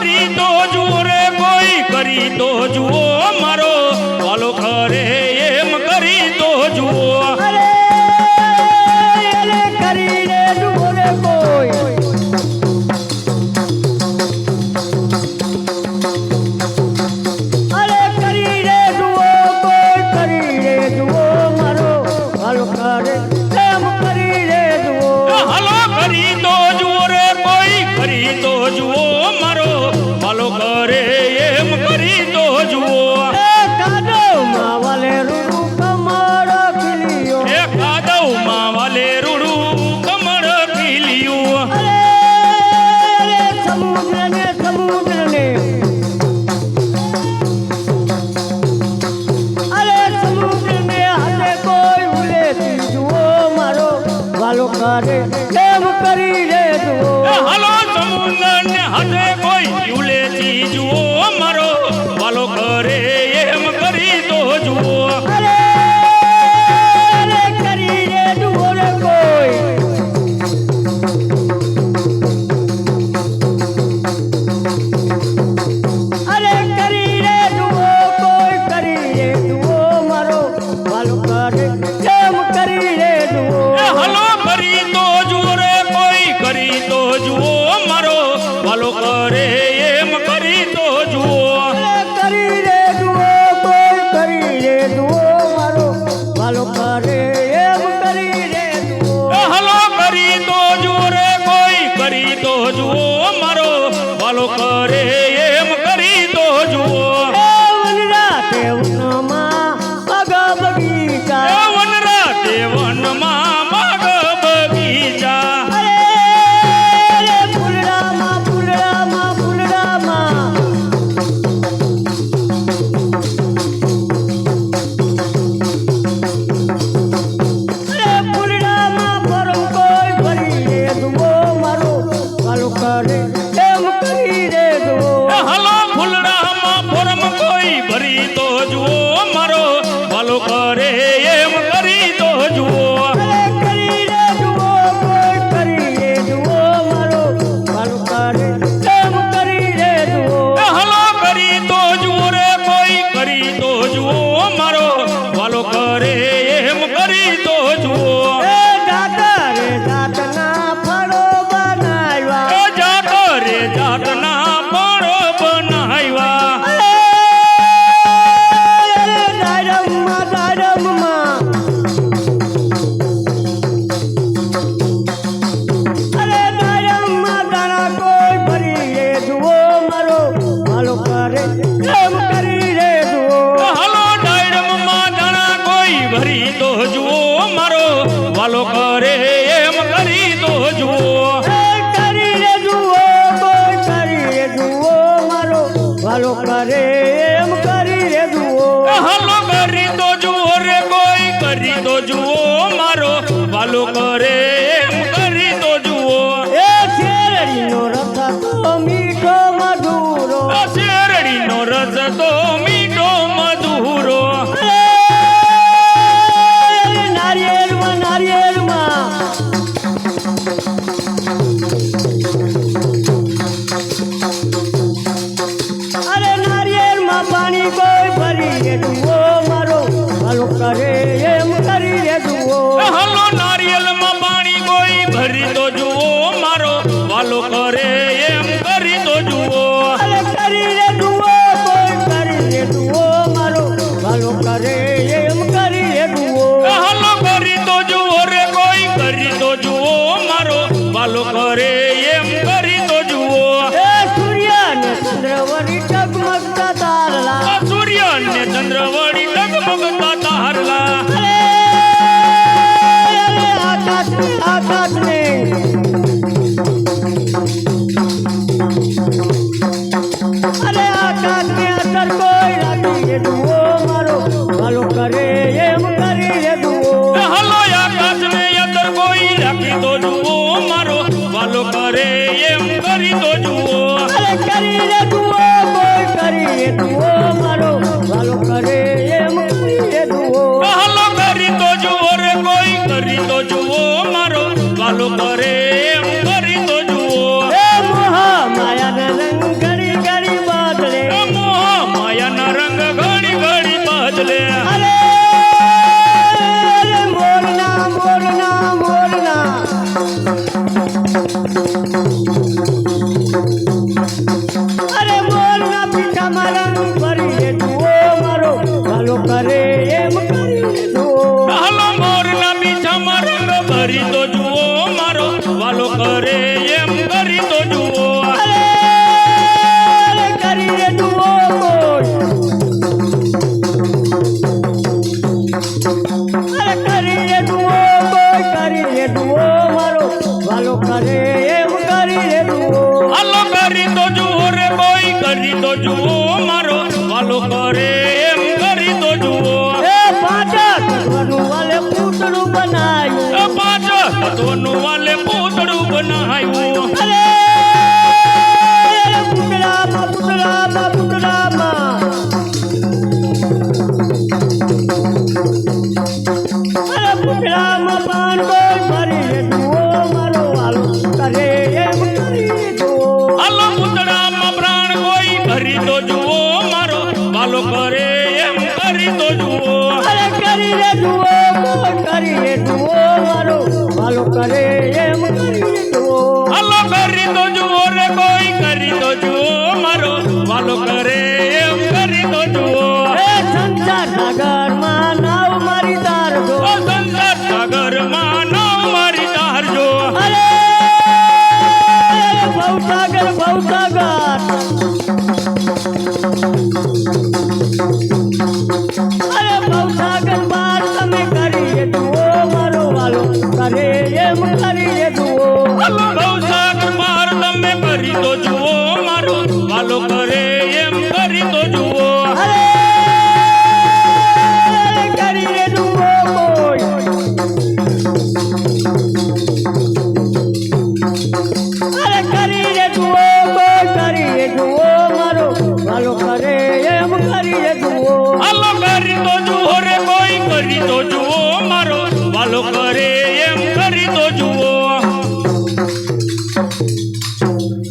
કરી તો જુઓ રે કોઈ કરી તો જુઓ મારો. વાલો ખરે એમ કરી તો જુઓ. હલો કરી તો જુઓ રે કોઈ કરી તો જુઓ મારો. કરે એમ કરી તો જુઓ. કાદવમાં વાલે રૂડું કમળ પીલ્યું એ કાદવમાં વાલે રૂડું કમળ પીલ્યું અરે સમુદ્ર ને સમુદ્ર ને અરે સમુદ્ર ને હાથે કોઈ ઉલે જુઓ મારો વાલો કરે એમ કરી રે જુઓ. હાલો સમુદ્ર ને હાથે જુઓ મારો વાલો કરે એમ કરે ভালো করে। જુઓ મારો વાલો કરે હાલો કરે, એમ કરી રે જુઓ. હાલો કરી તો જુઓ રે કોઈ, કરી તો જુઓ. Coreia é જુઓ મારો વાલો કરે એમ કરી તો જુઓ. કરી રે જુઓ બોલ કરી રે જુઓ મારો વાલો કરે એમ રે જુઓ. વાલો કરી તો જુઓ રે કોઈ કરી તો જુઓ મારો વાલો કરે કોઈ મારો કરે એમ જુઓ હાલો કરી તો જુઓ રે કોઈ કરી તો જુઓ મારો વાલો કરે એમ કરી તો જુઓ. એ પાછા તત્વનું વાલે પૂતળું બનાવ્યું. પાંચ તત્વનું વાલે પૂતળું બનાવ્યું. અરે એમ કરી તો જુઓ અરે કરી રે જુઓ કરી રે જુઓ મારો હાલો કરે એમ કરીને જુઓ હાલો કરી તો જુઓ રે કોઈ કરી તો જુઓ મારો વાલો કરે એમ કરી તો જુઓ એ સંસાર સાગરમાં નાવ મારી તાર જો સંસાર સંસાર સાગરમાં નાવ મારી તાર જો અરે ભવસાગર ભવસાગર. અરે વાલો કરે